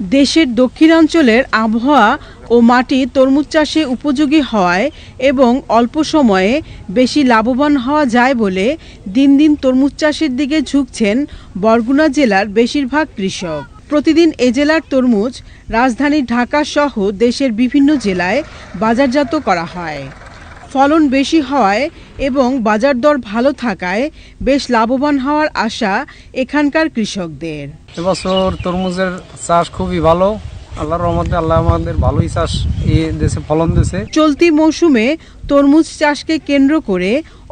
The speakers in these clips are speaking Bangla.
দেশের দক্ষিণাঞ্চলের আবহাওয়া ও মাটি তরমুজ চাষে উপযোগী হওয়ায় এবং অল্প সময়ে বেশি লাভবান হওয়া যায় বলে দিন দিন তরমুজ চাষের দিকে ঝুঁকছেন বরগুনা জেলার বেশিরভাগ কৃষক। প্রতিদিন এ জেলার তরমুজ রাজধানী ঢাকা সহ দেশের বিভিন্ন জেলায় বাজারজাত করা হয়। ফলন বেশি হওয়ায় এবং বাজার দর ভালো থাকায় বেশ লাভবান হওয়ার আশা এখানকার কৃষকদের। এবছর তরমুজের চাষ খুবই ভালো। আল্লাহর রহমতে আল্লাহ আমাদের ভালোই চাষ এই দেশে ফলন দিয়েছে। চলতি মৌসুমে তরমুজ চাষকে কেন্দ্র করে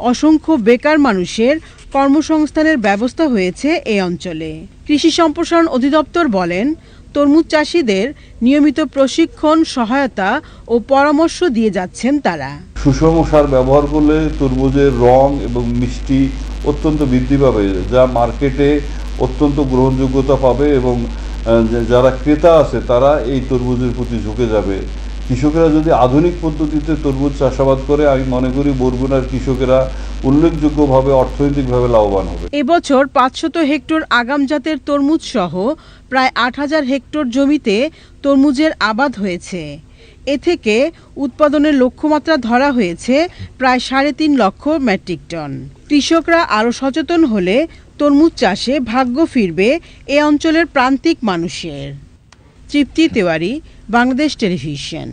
অসংখ্য বেকার মানুষের কর্মসংস্থানের ব্যবস্থা হয়েছে এই অঞ্চলে। কৃষি সম্প্রসারণ অধিদপ্তর বলেন তরমুজ চাষিদের নিয়মিত প্রশিক্ষণ সহায়তা ও পরামর্শ দিয়ে যাচ্ছেন তারা। সুষম সার ব্যবহার করলে তরমুজের রং এবং মিষ্টি অত্যন্ত বৃদ্ধি পাবে, যা মার্কেটে অত্যন্ত গ্রহণযোগ্যতা পাবে এবং যারা ক্রেতা আছে তারা এই তরমুজের প্রতি ঝুঁকে যাবে। কৃষকেরা যদি আধুনিক পদ্ধতিতে তরমুজ চাষাবাদ করে, আমি মনে করি বরগুনার কৃষকেরা উল্লেখযোগ্যভাবে অর্থনৈতিকভাবে লাভবান হবে। এবছর পাঁচশত হেক্টর আগাম জাতের তরমুজ সহ প্রায় আট হাজার হেক্টর জমিতে তরমুজের আবাদ হয়েছে। এ থেকে উৎপাদনের লক্ষ্যমাত্রা ধরা হয়েছে প্রায় সাড়ে তিন লক্ষ মেট্রিক টন। কৃষকরা আরও সচেতন হলে তরমুজ চাষে ভাগ্য ফিরবে এ অঞ্চলের প্রান্তিক মানুষের। তৃপ্তি তেওয়ারি, বাংলাদেশ টেলিভিশন।